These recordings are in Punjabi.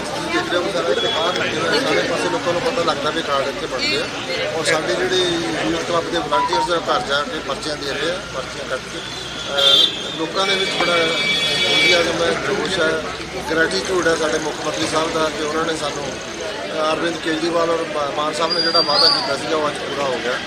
ਅੱਜ ਤੁਸੀਂ ਦੇਖ ਰਹੇ ਹੋ ਸਾਰਾ ਇੱਥੇ ਬਾਹਰ ਲੱਗੇ ਹੋਏ ਸਾਰੇ ਪਾਸੇ ਲੋਕਾਂ ਨੂੰ ਪਤਾ ਲੱਗਦਾ ਵੀ ਕਾਰਡ ਇੱਥੇ ਬਣਦੇ ਆ। ਔਰ ਸਾਡੇ ਜਿਹੜੇ ਯੂਥ ਕਲੱਬ ਦੇ ਵਲੰਟੀਅਰਸ ਦਾ ਘਰ ਜਾ ਕੇ ਪਰਚੀਆਂ ਦੇ ਰਹੇ ਆ, ਪਰਚੀਆਂ ਕੱਟ ਕੇ। ਲੋਕਾਂ ਦੇ ਵਿੱਚ ਬੜਾ ਇੰਡੀਆਜ਼ਮ ਹੈ ਜੋਸ਼ ਹੈ ਗ੍ਰੈਟੀਟਿਊਡ ਹੈ ਸਾਡੇ ਮੁੱਖ ਮੰਤਰੀ ਸਾਹਿਬ ਦਾ ਕਿ ਉਹਨਾਂ ਨੇ ਸਾਨੂੰ ਅਰਵਿੰਦ ਕੇਜਰੀਵਾਲ ਔਰ ਮਾਨ ਸਾਹਿਬ ਨੇ ਜਿਹੜਾ ਵਾਅਦਾ ਕੀਤਾ ਸੀਗਾ, ਉਹ ਅੱਜ ਪੂਰਾ ਹੋ ਗਿਆ।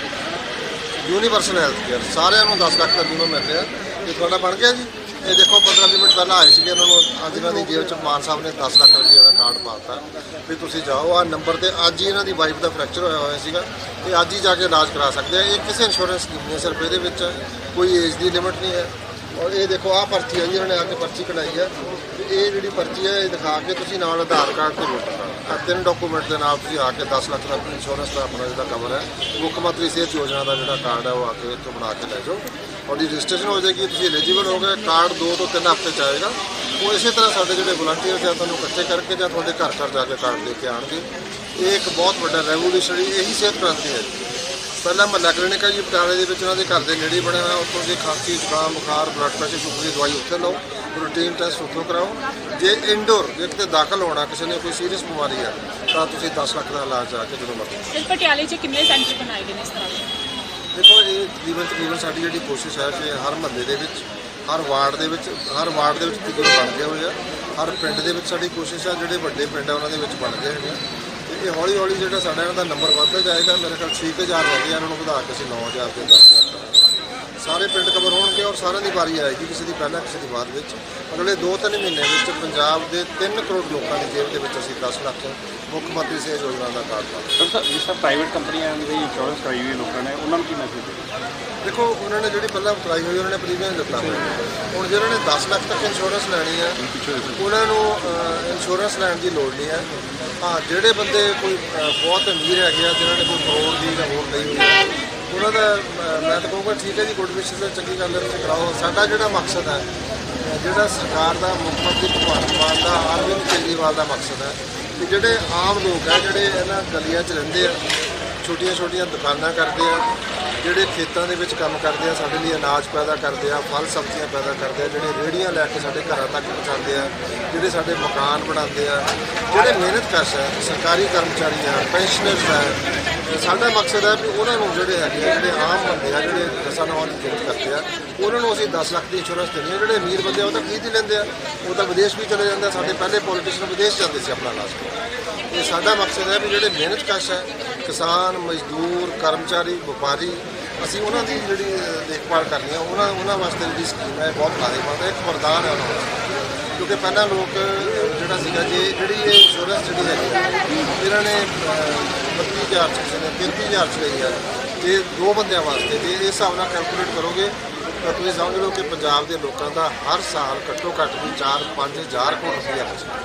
ਯੂਨੀਵਰਸਲ ਹੈਲਥ ਕੇਅਰ ਸਾਰਿਆਂ ਨੂੰ 10 ਲੱਖ ਦਾ ਬੀਮਾ ਮਿਲ ਰਿਹਾ। ਇਹ ਤੁਹਾਡਾ ਬਣ ਗਿਆ ਜੀ? ਇਹ ਦੇਖੋ 15 ਵੀਹ ਮਿੰਟ ਪਹਿਲਾਂ ਆਏ ਸੀਗੇ, ਇਹਨਾਂ ਨੂੰ ਅੱਜ ਇਹਨਾਂ ਦੀ ਜੇਬ ਚ ਮਾਨ ਸਾਹਿਬ ਨੇ 10 ਲੱਖ ਰੁਪਏ ਦਾ ਕਾਰਡ ਪਾਤਾ ਵੀ ਤੁਸੀਂ ਜਾਓ ਆ ਨੰਬਰ ਤੇ ਅੱਜ ਹੀ ਇਹਨਾਂ ਦੀ ਵਾਈਫ ਦਾ ਫ੍ਰੈਕਚਰ ਹੋਇਆ ਹੋਇਆ ਸੀਗਾ ਤੇ ਅੱਜ ਹੀ ਜਾ ਕੇ ਇਲਾਜ ਕਰਾ ਸਕਦੇ ਆ। ਇਹ ਕਿਸੇ ਇੰਸ਼ੋਰੈਂਸ ਸਕੀਮ ਨਹੀਂ ਸਿਰਫ ਇਹਦੇ ਵਿੱਚ ਕੋਈ ਏਜ ਦੀ ਲਿਮਿਟ ਨਹੀਂ ਹੈ। ਔਰ ਇਹ ਦੇਖੋ, ਆਹ ਪਰਚੀ ਹੈ ਜੀ, ਇਹਨਾਂ ਨੇ ਆ ਕੇ ਪਰਚੀ ਕਢਾਈ ਹੈ ਤੇ ਇਹ ਜਿਹੜੀ ਪਰਚੀ ਹੈ ਇਹ ਦਿਖਾ ਕੇ ਤੁਸੀਂ ਨਾਲ ਆਧਾਰ ਕਾਰਡ ਤੇ ਵੋਟਰ ਕਾਰਡ ਤਿੰਨ ਡਾਕੂਮੈਂਟ ਦੇ ਨਾਲ ਤੁਸੀਂ ਆ ਕੇ 10 ਲੱਖ ਦਾ ਇੰਸ਼ੋਰੈਂਸ ਦਾ ਆਪਣਾ ਜਿਹੜਾ ਕਵਰ ਹੈ, ਮੁੱਖ ਮੰਤਰੀ ਸਿਹਤ ਯੋਜਨਾ ਦਾ ਜਿਹੜਾ ਕਾਰਡ ਹੈ ਉਹ ਆ ਕੇ ਇੱਥੋਂ ਬਣਾ ਕੇ ਲੈ ਜਾਓ। ਤੁਹਾਡੀ ਰਜਿਸਟ੍ਰੇਸ਼ਨ ਹੋ ਜਾਏਗੀ, ਤੁਸੀਂ ਐਲੀਜੀਬਲ ਹੋ ਗਏ ਕਾਰਡ 2 ਤੋਂ 3 ਹਫ਼ਤੇ ਚ ਆਏਗਾ। ਉਹ ਇਸੇ ਤਰ੍ਹਾਂ ਸਾਡੇ ਜਿਹੜੇ ਵਲੰਟੀਅਰ ਜਾਂ ਤੁਹਾਨੂੰ ਇਕੱਠੇ ਕਰਕੇ ਜਾਂ ਤੁਹਾਡੇ ਘਰ ਘਰ ਜਾ ਕੇ ਕਾਰਡ ਦੇ ਕੇ ਆਣਗੇ ਇਹ ਇੱਕ ਬਹੁਤ ਵੱਡਾ ਰੈਵੋਲੂਸ਼ਨਰੀ ਇਹੀ ਸਿਹਤ ਕ੍ਰਾਂਤੀ ਹੈ ਜੀ। ਪਹਿਲਾਂ ਮਹੱਲਾ ਕਲੀਨਿਕ ਹੈ ਜੀ, ਪਟਿਆਲੇ ਦੇ ਵਿੱਚ ਉਹਨਾਂ ਦੇ ਘਰ ਦੇ ਨੇੜੇ ਬਣਿਆ ਹੋਇਆ, ਉੱਥੋਂ ਦੀ ਖਾਂਸੀ, ਜ਼ੁਕਾਮ, ਬੁਖਾਰ ਬਲੱਡ ਪ੍ਰੈਸ਼ਰ ਸ਼ੂਗਰ ਦੀ ਦਵਾਈ ਉੱਥੇ ਲਓ। ਰੂਟੀਨ ਟੈਸਟ ਉੱਥੋਂ ਕਰਾਓ। ਜੇ ਇੰਡੋਰ ਜੇ ਕਿਤੇ ਦਾਖਲ ਹੋਣਾ ਕਿਸੇ ਨੇ ਕੋਈ ਸੀਰੀਅਸ ਬਿਮਾਰੀ ਹੈ ਤਾਂ ਤੁਸੀਂ 10 ਲੱਖ ਦਾ ਇਲਾਜ ਜਾ ਕੇ ਜਦੋਂ ਮਰਜ਼ੀ। ਇਸ ਪਟਿਆਲੇ 'ਚ ਕਿੰਨੇ ਸੈਂਟਰ ਬਣਾਏ ਗਏ ਨੇ ਇਸ ਤਰ੍ਹਾਂ ਦੇ? ਦੇਖੋ ਇਹ ਤਕਰੀਬਨ ਤਕਰੀਬਨ ਸਾਡੀ ਜਿਹੜੀ ਕੋਸ਼ਿਸ਼ ਹੈ ਕਿ ਹਰ ਮਹੱਲੇ ਦੇ ਵਿੱਚ ਹਰ ਵਾਰਡ ਦੇ ਵਿੱਚ ਹਰ ਵਾਰਡ ਦੇ ਵਿੱਚ ਤਕਰੀਬਨ ਬਣ ਗਏ ਹੋਏ ਆ। ਹਰ ਪਿੰਡ ਦੇ ਵਿੱਚ ਸਾਡੀ ਕੋਸ਼ਿਸ਼ ਹੈ ਜਿਹੜੇ ਵੱਡੇ ਪਿੰਡ ਆ ਉਹਨਾਂ ਦੇ ਵਿੱਚ ਬਣ ਗਏ ਹੈਗੇ ਆ। ਤੇ ਇਹ ਹੌਲੀ ਹੌਲੀ ਜਿਹੜਾ ਸਾਡਾ ਇਹਨਾਂ ਦਾ ਨੰਬਰ ਵੱਧਦਾ ਜਾਏਗਾ ਮੇਰੇ ਖਿਆਲ 6000 ਰਹਿ ਗਏ ਆ, ਇਹਨਾਂ ਨੂੰ ਵਧਾ ਕੇ ਅਸੀਂ 9000 ਤੇ 10000 ਕਰਾਂਗੇ ਸਾਰੇ ਪਿੰਡ ਕਵਰ ਹੋਣਗੇ ਔਰ ਸਾਰਿਆਂ ਦੀ ਵਾਰੀ ਆਏਗੀ ਕਿਸੇ ਦੀ ਪਹਿਲਾਂ ਕਿਸੇ ਦੀ ਬਾਅਦ ਵਿੱਚ। ਅਗਲੇ 2-3 ਮਹੀਨੇ ਵਿੱਚ ਪੰਜਾਬ ਦੇ 3 ਕਰੋੜ ਲੋਕਾਂ ਦੀ ਜੇਬ ਦੇ ਵਿੱਚ ਅਸੀਂ 10 ਲੱਖ ਮੁੱਖ ਮੰਤਰੀ ਸਿਹਤ ਯੋਜਨਾ ਦਾ ਕਾਰਡ ਪਾਵਾਂਗੇ। ਸਰ ਜਿਸ ਤਰ੍ਹਾਂ ਪ੍ਰਾਈਵੇਟ ਕੰਪਨੀਆਂ ਦੀ ਇੰਸ਼ੋਰੈਂਸ ਕਰਾਈ ਹੋਈ ਲੋਕਾਂ ਨੇ। ਉਹਨਾਂ ਨੂੰ ਕੀ ਮੈਸੇਜ ਦੇਖੋ ਉਹਨਾਂ ਨੇ ਜਿਹੜੀ ਪਹਿਲਾਂ ਕਰਾਈ ਹੋਈ ਉਹਨਾਂ ਨੇ ਪ੍ਰੀਮੀਅਮ ਦਿੱਤਾ ਹੁਣ ਜਿਹਨਾਂ ਨੇ 10 ਲੱਖ ਤੱਕ ਇੰਸ਼ੋਰੈਂਸ ਲੈਣੀ ਹੈ ਉਹਨਾਂ ਨੂੰ ਇੰਸ਼ੋਰੈਂਸ ਲੈਣ ਦੀ ਲੋੜ ਨਹੀਂ ਹੈ। ਹਾਂ ਜਿਹੜੇ ਬੰਦੇ ਕੋਈ ਬਹੁਤ ਅਮੀਰ ਹੈਗੇ ਆ ਜਿਨ੍ਹਾਂ ਨੇ ਕੋਈ ਕਰੋੜ ਦੀ ਜਾਂ ਹੋਰ ਲਈ ਹੋਈ ਹੈ ਉਹਨਾਂ ਦਾ ਮੈਂ ਤਾਂ ਕਹੂੰਗਾ ਠੀਕ ਹੈ ਜੀ ਗੁੱਡ ਵਿਸ਼ੇਸ ਹੈ ਚੰਗੀ ਗੱਲ ਹੈ, ਤੁਸੀਂ ਕਰਾਓ। ਸਾਡਾ ਜਿਹੜਾ ਮਕਸਦ ਹੈ ਜਿਹੜਾ ਸਰਕਾਰ ਦਾ ਮੁੱਖ ਮੰਤਰੀ ਭਗਵੰਤ ਮਾਨ ਦਾ, ਅਰਵਿੰਦ ਕੇਜਰੀਵਾਲ ਦਾ ਮਕਸਦ ਹੈ, ਕਿ ਜਿਹੜੇ ਆਮ ਲੋਕ ਆ ਜਿਹੜੇ ਇਹਨਾਂ ਗਲੀਆਂ 'ਚ ਰਹਿੰਦੇ ਆ ਛੋਟੀਆਂ ਛੋਟੀਆਂ ਦੁਕਾਨਾਂ ਕਰਦੇ ਆ ਜਿਹੜੇ ਖੇਤਾਂ ਦੇ ਵਿੱਚ ਕੰਮ ਕਰਦੇ ਆ, ਸਾਡੇ ਲਈ ਅਨਾਜ ਪੈਦਾ ਕਰਦੇ ਆ, ਫਲ ਸਬਜ਼ੀਆਂ ਪੈਦਾ ਕਰਦੇ ਆ, ਜਿਹੜੇ ਰੇੜੀਆਂ ਲੈ ਕੇ ਸਾਡੇ ਘਰਾਂ ਤੱਕ ਪਹੁੰਚਾਉਂਦੇ ਆ, ਜਿਹੜੇ ਸਾਡੇ ਮਕਾਨ ਬਣਾਉਂਦੇ ਆ, ਜਿਹੜੇ ਮਿਹਨਤ ਕਸ਼ ਹੈ ਸਰਕਾਰੀ ਕਰਮਚਾਰੀ ਆ ਪੈਨਸ਼ਨਰਸ ਆ ਸਾਡਾ ਮਕਸਦ ਹੈ ਵੀ ਉਹਨਾਂ ਨੂੰ ਜਿਹੜੇ ਹੈਗੇ ਆ, ਜਿਹੜੇ ਆਮ ਬੰਦੇ ਆ, ਜਿਹੜੇ ਦਸਾਂ ਨੌਂ ਦੀ ਜੋਤ ਕਰਦੇ ਆ, ਉਹਨਾਂ ਨੂੰ ਅਸੀਂ 10 ਲੱਖ ਦੀ ਇੰਸ਼ੋਰੈਂਸ ਦਿੰਦੇ ਆ, ਜਿਹੜੇ ਅਮੀਰ ਬੰਦੇ ਆ, ਉਹ ਤਾਂ ਖਰੀਦ ਹੀ ਲੈਂਦੇ ਆ, ਉਹ ਤਾਂ ਵਿਦੇਸ਼ ਵੀ ਚਲੇ ਜਾਂਦੇ ਆ, ਸਾਡੇ ਪਹਿਲੇ ਪੋਲੀਟੀਸ਼ੀਅਨ ਵਿਦੇਸ਼ ਜਾਂਦੇ ਸੀ ਆਪਣਾ ਲਾਸਟ ਕਰਾਉਣ ਇਹ ਸਾਡਾ ਮਕਸਦ ਹੈ ਵੀ ਜਿਹੜੇ ਮਿਹਨਤ ਕਸ਼ ਹੈ ਕਿਸਾਨ, ਮਜ਼ਦੂਰ, ਕਰਮਚਾਰੀ, ਵਪਾਰੀ ਅਸੀਂ ਉਹਨਾਂ ਦੀ ਜਿਹੜੀ ਦੇਖਭਾਲ ਕਰਨੀ ਹੈ ਉਹਨਾਂ ਉਹਨਾਂ ਵਾਸਤੇ ਜਿਹੜੀ ਸਕੀਮ ਹੈ ਬਹੁਤ ਫਾਇਦੇਮੰਦ ਹੈ ਇੱਕ ਵਰਦਾਨ ਹੈ ਉਹਨਾਂ ਵਾਸਤੇ ਕਿਉਂਕਿ ਪਹਿਲਾਂ ਲੋਕ ਜਿਹੜਾ ਸੀਗਾ ਜੇ ਜਿਹੜੀ ਇਹ ਇੰਸ਼ੋਰੈਂਸ ਜਿਹੜੀ ਹੈਗੀ ਇਹਨਾਂ ਨੇ ਅਹ, 32000 ਚ ਕਿਸੇ ਨੇ 33000 ਚ ਲਈ ਹੈ। ਜੇ ਦੋ ਬੰਦਿਆਂ ਵਾਸਤੇ ਤੇ ਇਸ ਹਿਸਾਬ ਨਾਲ ਕੈਲਕੂਲੇਟ ਕਰੋਗੇ ਤੁਸੀਂ ਸਮਝ ਲਓ ਕਿ ਪੰਜਾਬ ਦੇ ਲੋਕਾਂ ਦਾ ਹਰ ਸਾਲ ਘੱਟੋ ਘੱਟ ਵੀ 4-5000 ਕਰੋੜ ਰੁਪਈਆ ਬਚਦਾ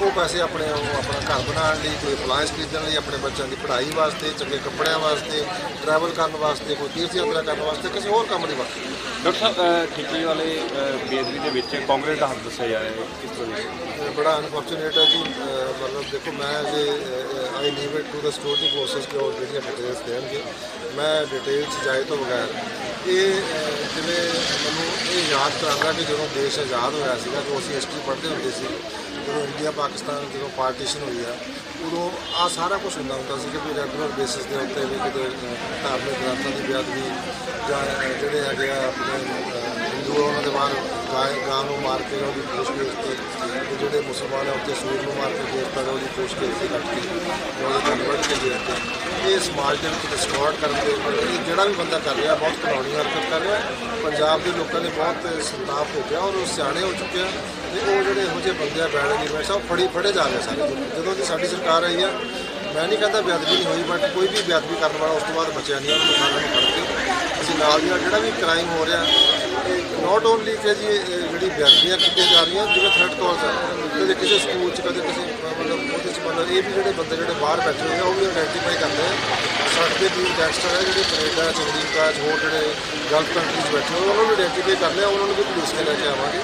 ਉਹ ਪੈਸੇ ਆਪਣੇ ਉਹ ਆਪਣਾ ਘਰ ਬਣਾਉਣ ਲਈ ਕੋਈ ਅਪਲਾਇੰਸ ਖਰੀਦਣ ਲਈ ਆਪਣੇ ਬੱਚਿਆਂ ਦੀ ਪੜ੍ਹਾਈ ਵਾਸਤੇ ਚੰਗੇ ਕੱਪੜਿਆਂ ਵਾਸਤੇ ਟਰੈਵਲ ਕਰਨ ਵਾਸਤੇ ਕੋਈ ਤੀਰਥ ਯਾਤਰਾ ਕਰਨ ਵਾਸਤੇ ਕਿਸੇ ਹੋਰ ਕੰਮ ਲਈ ਵਰਤਦੇ ਡਾਕਟਰ ਸਾਹਿਬ ਠੇਕੇ ਵਾਲੇ ਬੇਦਬੀ ਦੇ ਵਿੱਚ ਕਾਂਗਰਸ ਦਾ ਹੱਥ ਦੱਸਿਆ ਜਾ ਰਿਹਾ ਹੈ। ਕਿਸ ਤਰ੍ਹਾਂ ਬੜਾ ਅਨਫੋਰਚੂਨੇਟ ਹੈ ਜੀ। ਮਤਲਬ ਦੇਖੋ ਮੈਂ ਜੇ I leave it to the security forces ਕਿ ਉਹ ਜਿਹੜੀਆਂ ਡਿਟੇਲਸ ਦੇਣਗੇ। ਮੈਂ ਡਿਟੇਲਸ ਜਾਏ ਤੋਂ ਬਗੈਰ ਇਹ ਜਿਵੇਂ ਮੈਨੂੰ ਇਹ ਯਾਦ ਕਰਾਂਗਾ ਕਿ ਜਦੋਂ ਦੇਸ਼ ਆਜ਼ਾਦ ਹੋਇਆ ਸੀਗਾ ਜੋ ਅਸੀਂ ਹਿਸਟਰੀ ਪੜ੍ਹਦੇ ਹੁੰਦੇ ਸੀ, ਜਦੋਂ ਇੰਡੀਆ ਪਾਕਿਸਤਾਨ ਜਦੋਂ ਪਾਰਟੀਸ਼ਨ ਹੋਈ ਆ, ਉਦੋਂ ਆ ਸਾਰਾ ਕੁਝ ਹੁੰਦਾ ਹੁੰਦਾ ਸੀ ਕਿ ਵੀ ਰੈਗੂਲਰ ਬੇਸਿਸ ਦੇ ਉੱਤੇ ਵੀ ਕਿਤੇ ਧਾਰਮਿਕ ਗ੍ਰੰਥਾਂ ਦੀ ਬੇਅਦਬੀ ਜਾਂ ਜਿਹੜੇ ਹੈਗੇ ਆ, ਆਪਣੇ ਹਿੰਦੂ ਉਹਨਾਂ ਦੇ ਬਾਹਰ ਗਾਂ ਗਾਂ ਨੂੰ ਮਾਰ ਕੇ ਉਹਦੀ ਪੂਛ ਵੇਚਤੀ ਤੇ ਜਿਹੜੇ ਮੁਸਲਮਾਨ ਆ ਉੱਤੇ ਸੂਰ ਨੂੰ ਮਾਰ ਕੇ ਵੇਚਤਾ ਤੇ ਉਹਦੀ ਪੂਛ ਕੇ ਇੱਥੇ ਕੇ ਉਹਦੇ ਇਹ ਸਮਾਜ ਦੇ ਵਿੱਚ ਡਿਸਟੋਰਟ ਕਰਨ ਦੇ ਇਹ ਜਿਹੜਾ ਵੀ ਬੰਦਾ ਕਰ ਰਿਹਾ, ਬਹੁਤ ਕਾਨੂੰਨੀ ਹਰਕਤ ਕਰ ਰਿਹਾ। ਪੰਜਾਬ ਦੇ ਲੋਕਾਂ ਨੇ ਬਹੁਤ ਸੰਤਾਪ ਹੋ ਗਿਆ ਔਰ ਉਹ ਸਿਆਣੇ ਹੋ ਚੁੱਕੇ ਆ ਤੇ ਉਹ ਜਿਹੜੇ ਇਹੋ ਜਿਹੇ ਬੰਦੇ ਆ ਬੈਡ ਐਲੀਮੈਂਟਸ ਆ ਉਹ ਫੜੀ ਫੜੇ ਜਾ ਰਹੇ ਸਾਰੇ ਜਦੋਂ ਦੀ ਸਾਡੀ ਸਰਕਾਰ ਆਈ ਆ, ਮੈਂ ਨਹੀਂ ਕਹਿੰਦਾ ਬੇਅਦਬੀ ਨਹੀਂ ਹੋਈ ਬਟ ਕੋਈ ਵੀ ਬੇਅਦਬੀ ਕਰਨ ਵਾਲਾ ਉਸ ਤੋਂ ਬਾਅਦ ਬਚਿਆ ਨਹੀਂ, ਉਹਨਾਂ ਨੂੰ ਫੜ ਕੇ ਅਸੀਂ ਨਾਲ ਦੀ ਨਾਲ ਜਿਹੜਾ ਵੀ ਕ੍ਰਾਈਮ ਹੋ ਰਿਹਾ ਨਾਟ ਓਨਲੀ ਕਿ ਜੀ, ਇਹ ਜਿਹੜੀ ਬੇਅਦਬੀਆਂ ਕੀਤੀਆਂ ਜਾ ਰਹੀਆਂ, ਜਿਵੇਂ ਥ੍ਰੈਟ ਕਾਲਸ ਆ, ਕਦੇ ਕਿਸੇ ਸਕੂਲ 'ਚ, ਕਦੇ ਕਿਸੇ ਮਤਲਬ ਉਹਦੇ 'ਚ ਮਤਲਬ ਇਹ ਵੀ ਜਿਹੜੇ ਬੰਦੇ ਜਿਹੜੇ ਬਾਹਰ ਬੈਠੇ ਹੋਏ ਆ, ਉਹ ਵੀ ਆਇਡੈਂਟੀਫਾਈ ਕਰਦੇ ਆ। ਸਾਡੇ ਦੇ ਟੀਮ ਗੈਂਗਸਟਰ ਹੈ ਜਿਹੜੇ ਕੈਨੇਡਾ ਚੰਡੀਗੜ੍ਹ ਹੋਰ ਜਿਹੜੇ ਗਲਫ ਕੰਟਰੀਜ਼ ਬੈਠੇ ਹੋਏ, ਉਹਨਾਂ ਨੂੰ ਆਇਡੈਂਟੀਫਾਈ ਕਰ ਲਿਆ, ਉਹਨਾਂ ਨੂੰ ਵੀ ਪੁਲਿਸ ਕੇ ਲੈ ਕੇ ਆਵਾਂਗੇ।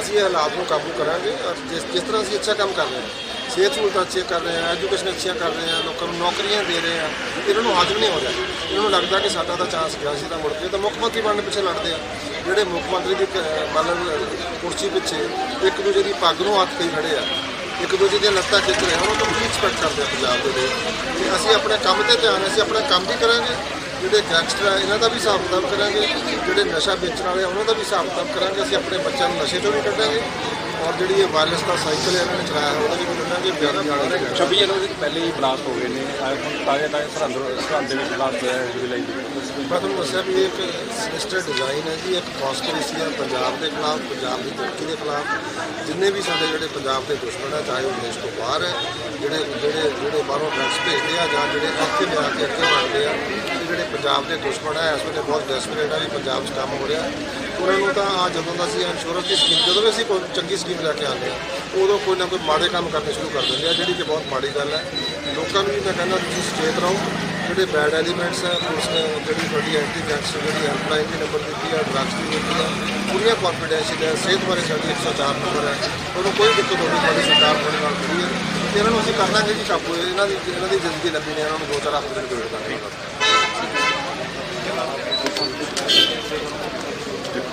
ਅਸੀਂ ਇਹ ਹਾਲਾਤ ਨੂੰ ਕਾਬੂ ਕਰਾਂਗੇ, ਔਰ ਜਿਸ ਜਿਸ ਤਰ੍ਹਾਂ ਅਸੀਂ ਅੱਛਾ ਕੰਮ ਕਰ ਰਹੇ ਹਾਂ। ਸਿਹਤ ਸਹੂਲਤਾਂ ਅੱਛੀਆਂ ਕਰ ਰਹੇ ਹਾਂ ਐਜੂਕੇਸ਼ਨ ਅੱਛੀਆਂ ਕਰ ਰਹੇ ਹਾਂ ਲੋਕਾਂ ਨੂੰ ਨੌਕਰੀਆਂ ਦੇ ਰਹੇ ਹਾਂ ਇਹਨਾਂ ਨੂੰ ਹਾਜ਼ਮ ਨਹੀਂ ਹੋ ਰਿਹਾ। ਇਹਨਾਂ ਨੂੰ ਲੱਗਦਾ ਕਿ ਸਾਡਾ ਤਾਂ ਚਾਂਸ ਗਿਆ ਸੀ ਤਾਂ ਮੁੜ ਕੇ ਤਾਂ ਮੁੱਖ ਮੰਤਰੀ ਬਣਨ ਪਿੱਛੇ ਲੜਦੇ ਆ। ਜਿਹੜੇ ਮੁੱਖ ਮੰਤਰੀ ਦੀ ਕ- ਮਤਲਬ ਕੁਰਸੀ ਪਿੱਛੇ, ਇੱਕ ਦੂਜੇ ਦੀ ਪੱਗ ਨੂੰ ਹੱਥ ਕਈ ਖੜੇ ਆ। ਇੱਕ ਦੂਜੇ ਦੀਆਂ ਲੱਤਾਂ ਖਿੱਚ ਰਹੇ ਹਨ ਉਹ ਤੋਂ ਕੀ ਐਕਸਪੈਕਟ ਕਰਦੇ ਆ ਪੰਜਾਬ ਦੇ ਲੋਕ ਕਿ ਅਸੀਂ ਆਪਣੇ ਕੰਮ ਤੇ ਧਿਆਨ, ਅਸੀਂ ਆਪਣਾ ਕੰਮ ਵੀ ਕਰਾਂਗੇ, ਜਿਹੜੇ ਗੈਂਗਸਟਰ ਆ, ਇਹਨਾਂ ਦਾ ਵੀ ਹਿਸਾਬ ਕਿਤਾਬ ਕਰਾਂਗੇ, ਜਿਹੜੇ ਨਸ਼ਾ ਵੇਚਣ ਵਾਲੇ ਆ, ਉਹਨਾਂ ਦਾ ਵੀ ਹਿਸਾਬ ਕਿਤਾਬ ਕਰਾਂਗੇ, ਅਸੀਂ ਆਪਣੇ ਬੱਚਿਆਂ ਨੂੰ ਨਸ਼ੇ ਤੋਂ ਵੀ ਕੱਢਾਂਗੇ। ਔਰ ਜਿਹੜੀ ਇਹ ਵਾਇਰਸ ਦਾ ਸਾਈਕਲ ਇਹਨਾਂ ਨੇ ਚਲਾਇਆ ਹੋਇਆ ਉਹਦਾ ਵੀ ਕੱਢਾਂਗੇ ਬਿਆਨੀ ਵਾਲਾ ਵੀ ਕੱਢਾਂਗੇ। 26 ਜਨਵਰੀ ਤੋਂ ਪਹਿਲੇ ਹੀ ਬਲਾਸਟ ਹੋ ਗਏ ਨੇ। ਤਾਜ਼ਾ ਤਾਜ਼ਾ ਸਰਹੰਦ ਸਰਹੰਦ ਦੇ ਵਿੱਚ ਬਲਾਸਟ ਹੋਇਆ ਹੈ ਜੁਲਾਈ ਦੇ ਵਿੱਚ ਮੈਂ ਤੁਹਾਨੂੰ ਦੱਸਿਆ ਵੀ ਇੱਕ ਸਿਸਟਰ ਡਿਜ਼ਾਈਨ ਹੈ ਜੀ ਇੱਕ ਕੌਨਸਪੀਰੇਸੀ ਹੈ ਪੰਜਾਬ ਦੇ ਖਿਲਾਫ ਪੰਜਾਬ ਦੀ ਤਰੱਕੀ ਦੇ ਖਿਲਾਫ। ਜਿੰਨੇ ਵੀ ਸਾਡੇ ਜਿਹੜੇ ਪੰਜਾਬ ਦੇ ਦੁਸ਼ਮਣ ਹੈ ਚਾਹੇ ਉਹ ਦੇਸ਼ ਤੋਂ ਬਾਹਰ ਹੈ ਜਿਹੜੇ ਜਿਹੜੇ ਜਿਹੜੇ ਬਾਹਰੋਂ ਡਰੱਗਸ ਭੇਜਦੇ ਆ ਜਾਂ ਜਿਹੜੇ ਇੱਥੇ ਲਿਆ ਕੇ ਅੱਗੇ ਵਧਦੇ ਆ ਜਿਹੜੇ ਪੰਜਾਬ ਦੇ ਦੁਸ਼ਮਣ ਹੈ ਇਸ ਵੇਲੇ ਬਹੁਤ ਡੈਸਪਰੇਟ ਆ ਵੀ ਪੰਜਾਬ 'ਚ ਕੰਮ ਹੋ ਰਿਹਾ। ਉਹਨਾਂ ਨੂੰ ਤਾਂ ਆ ਜਦੋਂ ਦਾ ਅਸੀਂ ਇੰਸ਼ੋਰੈਂਸ ਦੀ ਸਕੀਮ ਜਦੋਂ ਵੀ ਅਸੀਂ ਕੋਈ ਚੰਗੀ ਸਕੀਮ ਲੈ ਕੇ ਆਉਂਦੇ ਆ ਉਦੋਂ ਕੋਈ ਨਾ ਕੋਈ ਮਾੜੇ ਕੰਮ ਕਰਨੇ ਸ਼ੁਰੂ ਕਰ ਦਿੰਦੇ ਆ, ਜਿਹੜੀ ਕਿ ਬਹੁਤ ਮਾੜੀ ਗੱਲ ਹੈ। ਲੋਕਾਂ ਨੂੰ ਵੀ ਮੈਂ ਕਹਿੰਦਾ ਤੁਸੀਂ ਸੁਚੇਤ ਰਹੋ, ਜਿਹੜੇ ਬੈਡ ਐਲੀਮੈਂਟਸ ਆ ਉਸ ਜਿਹੜੀ ਤੁਹਾਡੀ ਐਂਟੀ ਡਰੱਗਸ ਜਿਹੜੀ ਹੈਲਪਲਾਈਨ ਦੀ ਨੰਬਰ ਦਿੱਤੀ ਆ ਡਰੱਗਸ ਦੀ ਦਿੱਤੀ ਆ ਪੂਰੀਆਂ ਕੰਫੀਡੈਂਸ਼ੀਅਲ ਹੈ, ਸਿਹਤ ਬਾਰੇ ਸਾਡੀ 104 ਨੰਬਰ ਹੈ, ਉਹਨੂੰ ਕੋਈ ਦਿੱਕਤ ਹੋਵੇ ਸਾਡੀ ਸਰਕਾਰ ਤੁਹਾਡੇ ਨਾਲ ਖੜੀ ਹੈ। ਤੇ ਇਹਨਾਂ ਨੂੰ ਅਸੀਂ ਕਰਨਾ ਕਿ ਕਾਬੂ ਇਹਨਾਂ ਦੀ ਇਹਨਾਂ ਦੀ ਜ਼ਿੰਦਗੀ ਲੱਭੀ ਨੇ ਉਹਨਾਂ ਨੂੰ ਦੋ ਚਾਰ ਹੱਥ ਦੇ ਵੇਟ